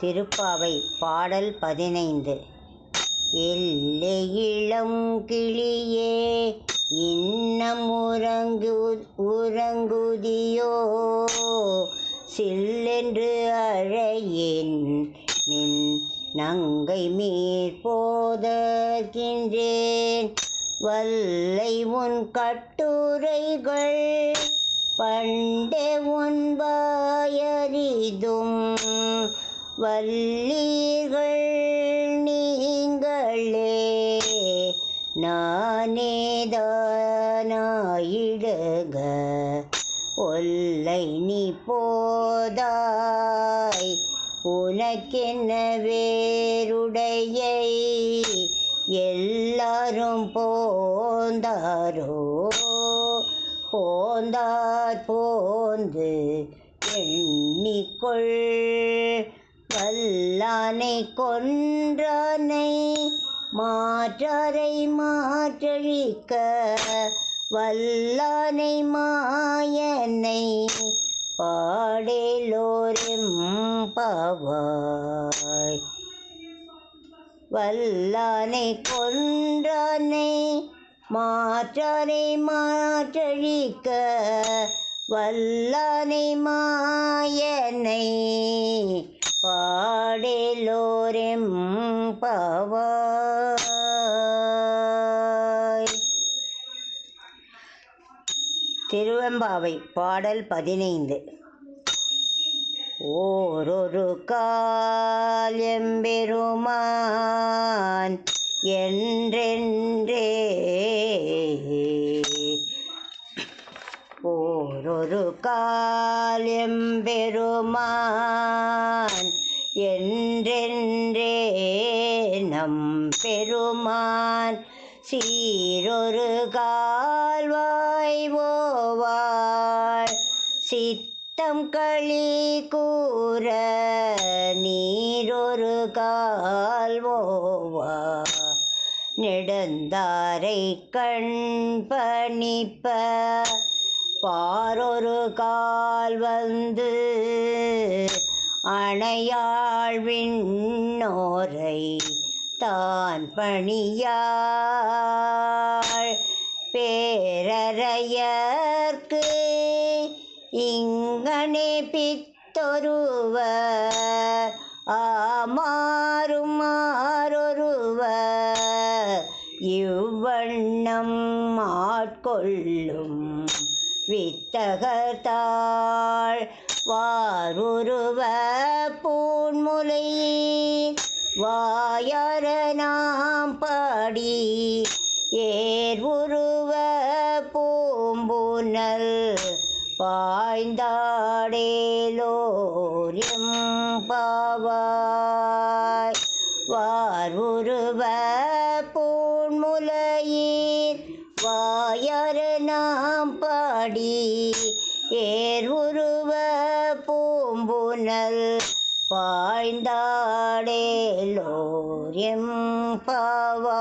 திருப்பாவை பாடல் பதினைந்து. எல்லை கிளியே இன்னம் உறங்கு உறங்குதியோ? சில்லென்று அழையேன் மின் நங்கை மீர் போதற்கின்றேன். வல்லை உன் கட்டுரைகள் பண்டே உன் வாயறிதும் வல்லீர்கள் நீங்களே. நானேதானாயிடுக ஒல்லை நீ போதாய். உனக்கென்ன வேருடையை எல்லாரும் போந்தாரோ? போந்தார் போந்து எண்ணிக்கொள். வல்லானை கொன்றானை மாற்றரை மாற்றழிக்க. வல்லானை மாயனை பாடேலோரெம் பாவாய். வல்லானை கொன்றானை மாற்றரை மாற்றழிக்க. வல்லானை மாயனை பாடேலோரெம் பவாய். திருவெம்பாவை பாடல் பதினைந்து. ஓரொரு கால் எம்பெருமான் என்றென்றே ஓரொரு கால் எம்பெருமான் என்றென்றே நம் பெருமான் சீரொரு கால்வாய் ஓவாள். சித்தம் களி கூற நீரொரு கால்வோவா நெடுந்தாரை கண் பணிப்ப பாரொரு கால் வந்து அணையாழ்விண்ணோரை தான் பணியாள். பேரறையர்க்கு இங்கனே பித்தொருவர் ஆமாறும் மாறொருவர் இவ்வண்ணம் ஆட்கொள்ளும் வித்தகர்த்தாள். வாருருவ பூன்முலையில் வாயர நாம் பாடி. ஏர் உருவ பூம்புனல் பாய்ந்தாடேலோரியம் பாவாய் வாருருவ பூன்முலையில் பாடி ஏர் உருவ பூம்புனல் பாய்ந்தாடேலோரியம் பாவா.